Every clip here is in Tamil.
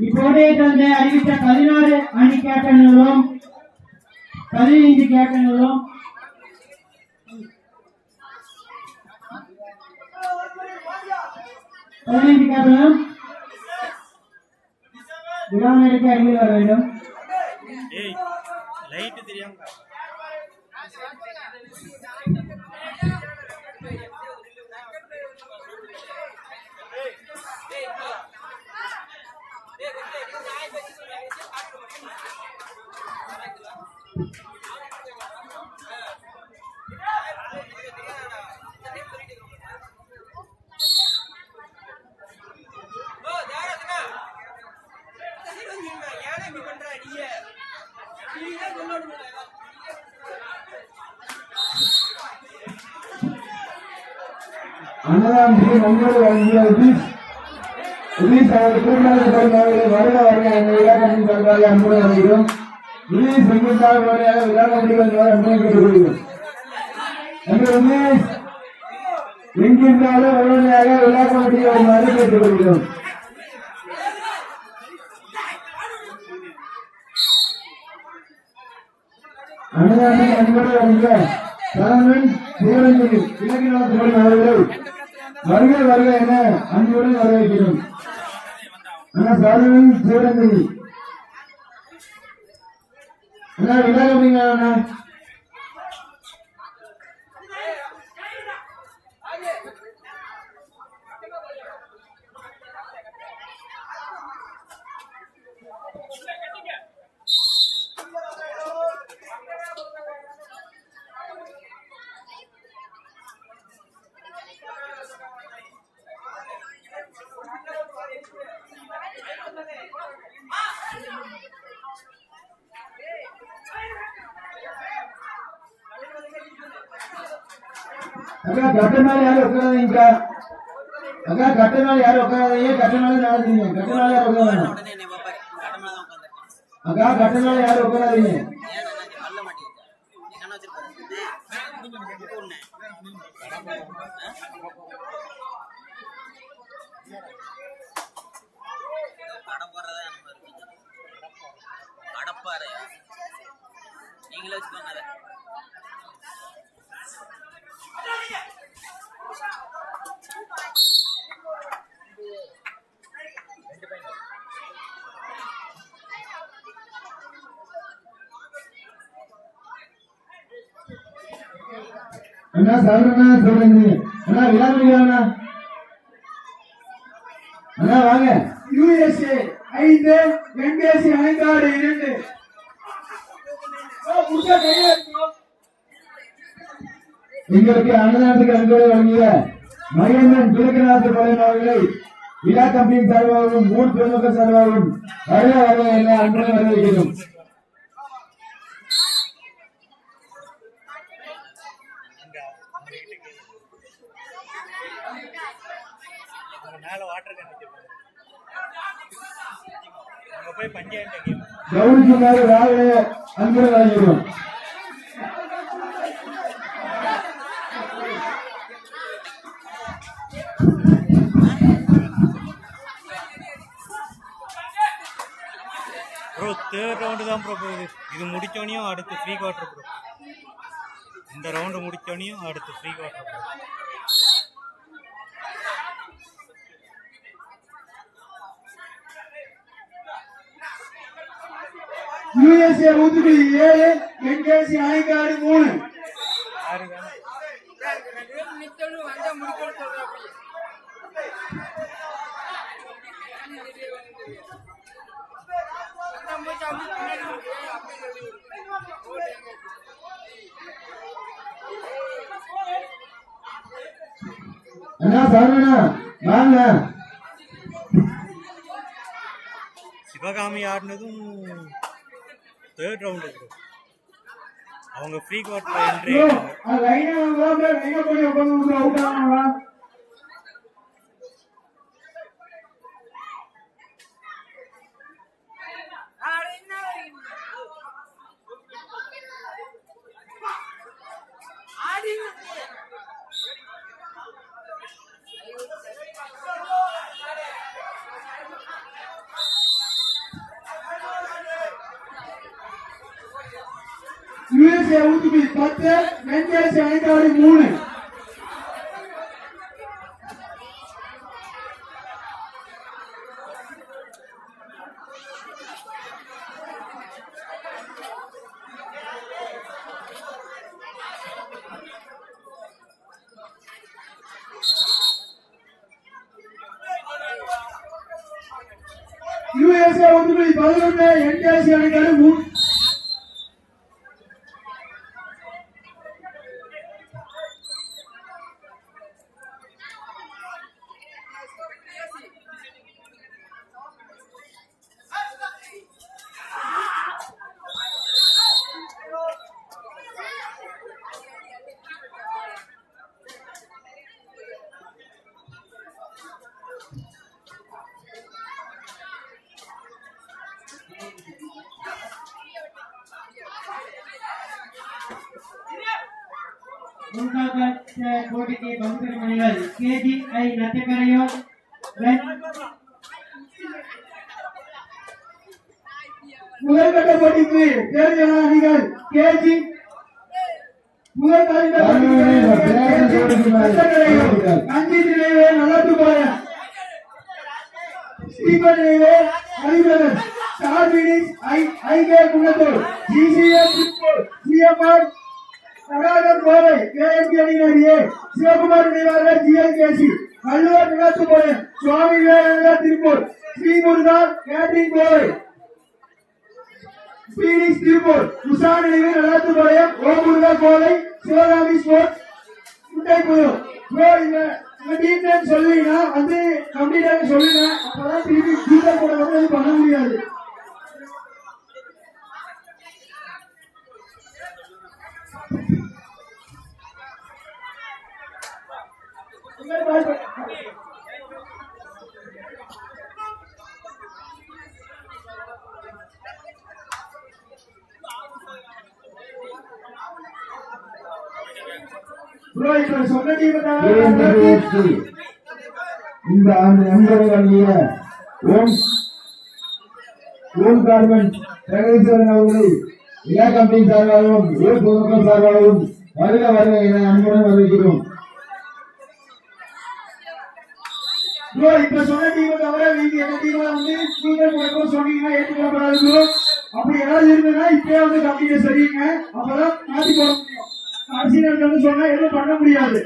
இப்போதே தந்தை அறிவித்த பதினாறு அணி கேப்டன்களும் பதினைந்து கேப்டன்களும் பதினைந்து கேப்டனும் விழாவிற்கு அருகில் வர வேண்டும் ஏய் தெரியாம அன்னதானம் செய்ய நம்மோடு வழங்கிய உதீஷ் உதீஷ் அவர்கள் வருட வருட எங்கள் விழா கமிட்டி சார்பாக வருகிறோம் வழியாக விழா கமிட்டிகள் கேட்டுக்கொள்கிறோம் எங்கள் உதீஷ் எங்கிருந்தாலும் உடனடியாக விழா வருமாறு கேட்டுக்கொள்கிறோம் அன்னதானத்துக்கு அன்போடு தலைவன் வருக வருக என அன்புடன் வரவேற்கிறோம். அண்ணா சாரவன் சிவரஞ்சனி அண்ணா விழா எப்படிங்க யாரும் உட்காராதீங்க. உடனே என்னை பாப்பாரு கடமை தான் உட்காந்துருக்கேன் அக்கா கட்ட மேல யாரும் உட்காராதீங்க. ஏன் நான் நல்ல மாட்டேங்குது என்ன வச்சிருப்பாரு ஒண்ணு படம் போடுறதா நம்ம இருக்கீங்க. அடப்பாரு நீங்களே வச்சுக்கோங்க அதை. அண்ணா சாப்பிடுங்க சொல்லுங்க அண்ணா விழா அண்ணா. வாங்க. யுஎஸ்ஏ ஐந்து வெங்கேசி ஐந்தாறு இரண்டு. ஓ, முட்டை கையில. எங்களுக்கு அன்னதானத்துக்கு அன்போடு வழங்கிய மகேந்திரன் துலக்கநாத பழையன் அவர்களை விழா கம்பெனியின் சார்பாகவும் மூணு பிரமுக சார்பாகவும் வருக வருக என அன்புடன் வரவேற்கிறோம். கௌரிக்குமார் ராவிலே அன்புடன் வழங்குகிறோம் தேர்ட் ரவுண்டு தான் ப்ரோ போகுது. இது முடித்தோனையும் அடுத்து ஃப்ரீ குவார்டர் ப்ரோ இந்த ரவுண்டு முடித்தோனையும் அடுத்து pre quarter bro USA Oothukuli ஏழு வெங்கேசி ஐந்தாறு மூணு. அண்ணா சாரண்ணா வாங்க. சிவகாமி ஆடினதும் தேர்ட் ரவுண்டு அவங்க pre quarter entry USA Oothukudi பத்து வெங்கடேஷ் அணைக்காடு மூணு. யுஎஸ்ஏ ஊத்துக்குடி பதினொன்று வெங்கடேஷ் அணைக்காடு மூணு. போட்டிக்கு பங்குபெறும் அணிகள் கேஜிஐ நட்டக்கரையோர் முதற்கட்ட போட்டிக்கு தேர்தல் அணிகள் கேஜி முதற்கட்ட அஞ்சு நிலைவே நடத்து போய ஸ்டீபன் நிலைவே அறிவுடன் ஸ்டார் மினிஸ் ஐ ஐகே குணத்தூர் ஜிசிஎம் சிஎம்ஆர் கடாகர் கோவை கேஎம்பி அணியினர் சிவகுமார் சிவகுமார் நினைவாக ஜிஎல்கேசி வள்ளுவர் நிகழ்த்து சுவாமி விவேகானந்தா திருப்பூர் ஸ்ரீமுருகா கேட்டரிங் கோவை. பீனிக்ஸ் திருப்பூர் உஷான் நினைவு நலத்து கோவை சிவகாமி ஸ்போர்ட்ஸ் முட்டைக்குழு டீம் நேம் சொல்லுவீங்கன்னா வந்து கம்ப்ளீட்டாக சொல்லுங்க. அப்பதான் திருப்பி கூட வந்து பண்ண முடியாது. இந்த ஆண்டு நண்பரை வழங்கிய ஓம் ஓம் கார்மெண்ட் பிரகதீஸ்வரன் அவர்களை கம்பெனி சார்பாகவும் ஊர் பொதுமக்கள் சார்பாகவும் வருக வருக என அன்புடன் வரவேற்கிறோம். ப்ரோ இப்ப சொன்ன டீம் தவிர நீங்க எந்த டீம் வந்து நீங்க கூட சொன்னீங்கன்னா ஏற்றுக்கொள்ளப்படாது ப்ரோ அப்படி ஏதாவது இருந்ததுன்னா இப்பயே வந்து கம்பெனியை சரிங்க. அப்பதான் மாத்தி போட முடியும். கடைசி நேரத்துல வந்து சொன்னா எதுவும் பண்ண முடியாது.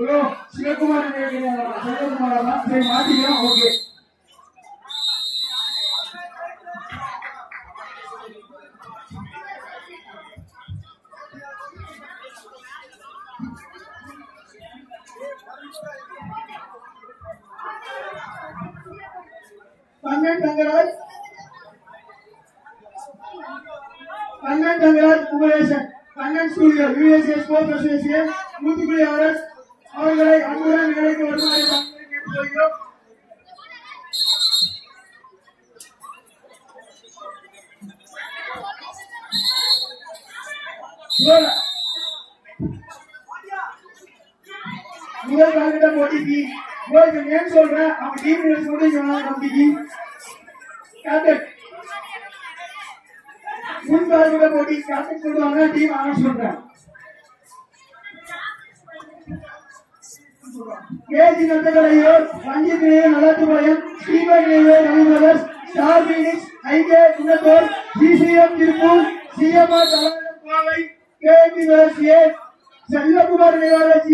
Bro, si no como la la raza, yo como la más de más y ya, porque... Pangan Tangerat, Multiple Hours, அவர்களை அன்புடன் நிலைக்கு வருமாறு கேட்டுக்கொள்கிறோம் முதல் போட்டிக்கு உங்களுக்கு நேம் சொல்றேன் அவங்க டீம் சொல்றீங்க நம்பிக்கை கேப்டன் முன் கால்கிட்ட போட்டி கேப்டன் சொல்லுவாங்க டீம் ஆனால் சொல்றேன் KG நந்தகரையோர் Ranjith star Phoenix IK Tiruppur CMR Kovai A Chellakumar நினைவாளர்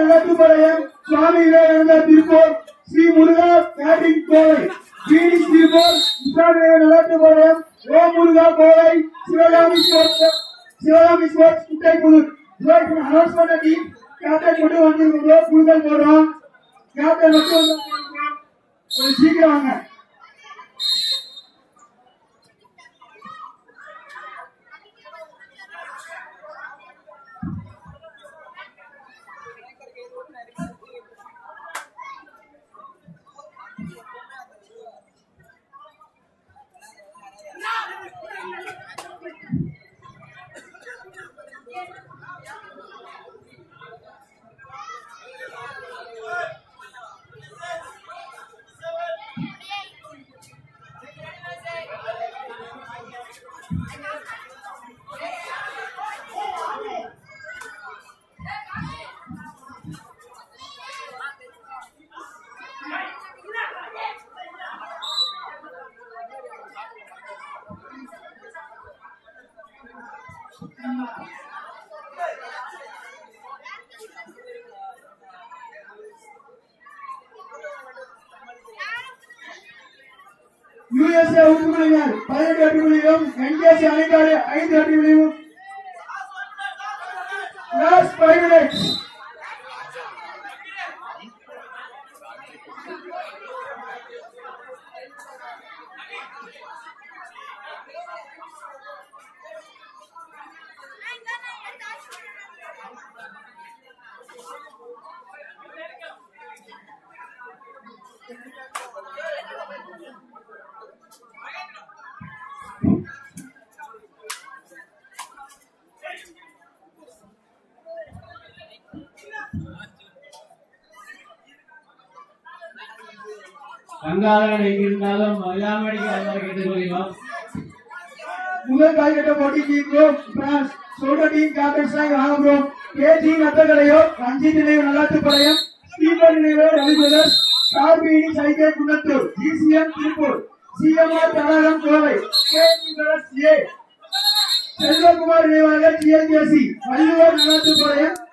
Nallathupalayam Swami Vivekananda Tiruppur Sri Muruga catering Kovai Phoenix Tiruppur இஸ்லாமிய நலத்துபாளையம் ஓ முருகா கோவை சிவகாமி ஸ்போர்ட்ஸ் சிவகாமி ஸ்போர்ட்ஸ் குட்டைப்புதூர் இவருக்கு அனௌன்ஸ் கேட்டை கொண்டு மட்டும் புரிதல் போடுறோம்? கேட்டை மட்டும் சீக்கிரம் வாங்க. யுஎஸ்ஏ உறுப்பினர் பதினெட்டு அடி புள்ளியும் என்கேசி அணிக்காடு ஐந்து அடி புள்ளியும் லாஸ்ட் ஃபைவ் மினிட்ஸ் பங்காளர்கள் எங்கிருந்தாலும் விழாமடிக்கு வருமாறு கேட்டுக்கொள்கிறோம் முதல் கால்கட்ட போட்டிக்கு ப்ரோ பிரான்ஸ் சோட டீம் கேப்டன்ஸாக வாங்க ப்ரோ கேஜி நத்தகடையோ ரஞ்சித் நினைவு ஸ்டீபன் நினைவு Ravi brothers சைகே Kunnathur GCM Tiruppur CMR Thadagam Kovai KG brothers A. Selvakumar நினைவாக வள்ளுவர்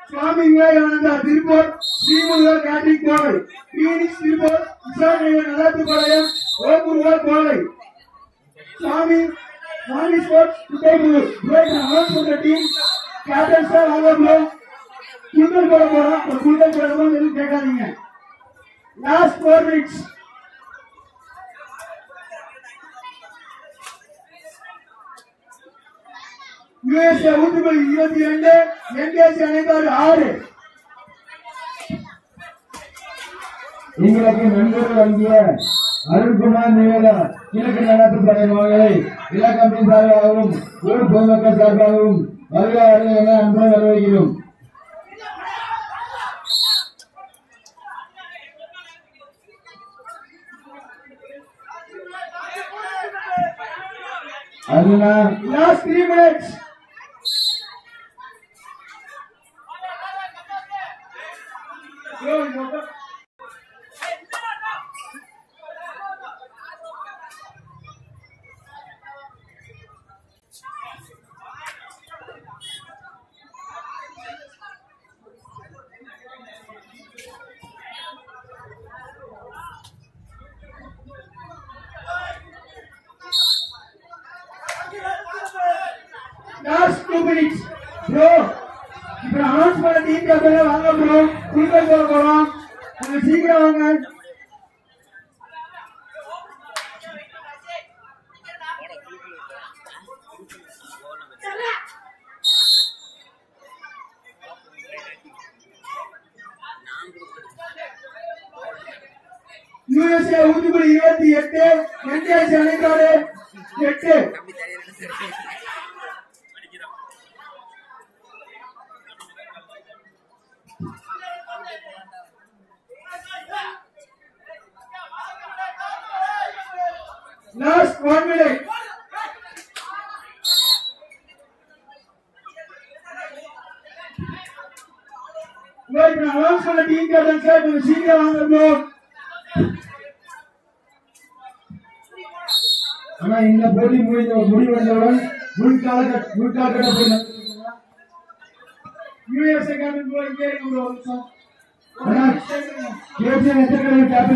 சுவாமி விவேகானந்தா திருப்பூர் ஸ்ரீமுருகர் கேட்ரிக் கோவை பீனிக்ஸ் திருப்பூர் விசாரணைகள் நினைவு நல்லாத்து படையம் ஓமுருகர் Kovai Swami Swami sports Tuttaipur. Great announced for the team. Captain sir, அவங்க bro. குழுக்கள் போட போறோம் ஒரு குழுக்கள் எதுவும் கேட்காதீங்க லாஸ்ட் ஃபோர் மினிட்ஸ் யுஎஸ்ஏ ஊத்துக்குள் இருபத்தி ரெண்டு என்கேசி அனைத்தாறு ஆறு. எங்களுக்கு நண்பர் வழங்கிய அருண்குமார் நிவேதா கிழக்கு நடப்பு படையமாகளை இலக்கத்தின் சார்பாகவும் ஊர் பொதுமக்கள் சார்பாகவும் வருக வருக என அன்புடன் வரவேற்கிறோம். அதுனா last three minutes minutes bro இப்போ அனௌன்ஸ் பண்ண டீம் கேப்டன் வாங்க ப்ரோ குழுக்கள் போட போறோம். சீக்கிரம் வாங்க. ஊத்துக்குடி இருபத்தி எட்டு என்டிஎஸ் அணைக்காடு எட்டு. Last one minute. Wait, now announce for the team captain sir, கொஞ்சம் சீக்கிரம் வாங்க bro. ஆனா இந்த போட்டி முடிந்த முடிவடைந்தவுடன் முன்கால முன்கால போய் USA captain bro, இங்கே இருங்க bro, ஒரு நிமிஷம். ஆனா கேப்டன் எத்தனை கேப்டன்